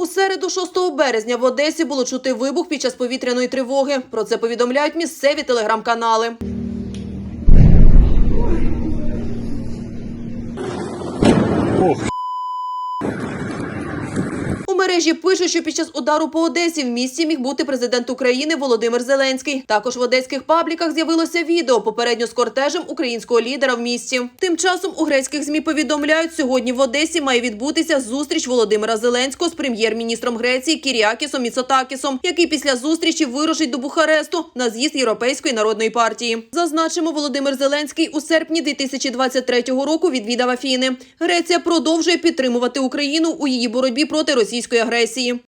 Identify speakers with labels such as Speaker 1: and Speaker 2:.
Speaker 1: У середу 6 березня в Одесі було чути вибух під час повітряної тривоги. Про це повідомляють місцеві телеграм-канали. У мережі пишуть, що під час удару по Одесі в місті міг бути президент України Володимир Зеленський. Також в одеських пабліках з'явилося відео попередньо з кортежем українського лідера в місті. Тим часом у грецьких змі повідомляють, сьогодні в Одесі має відбутися зустріч Володимира Зеленського з прем'єр-міністром Греції Кіріакісом Міцотакісом, який після зустрічі вирушить до Бухаресту на з'їзд Європейської народної партії. Зазначимо, Володимир Зеленський у серпні 2023 року відвідав Афіни. Греція продовжує підтримувати Україну у її боротьбі проти російської агресії.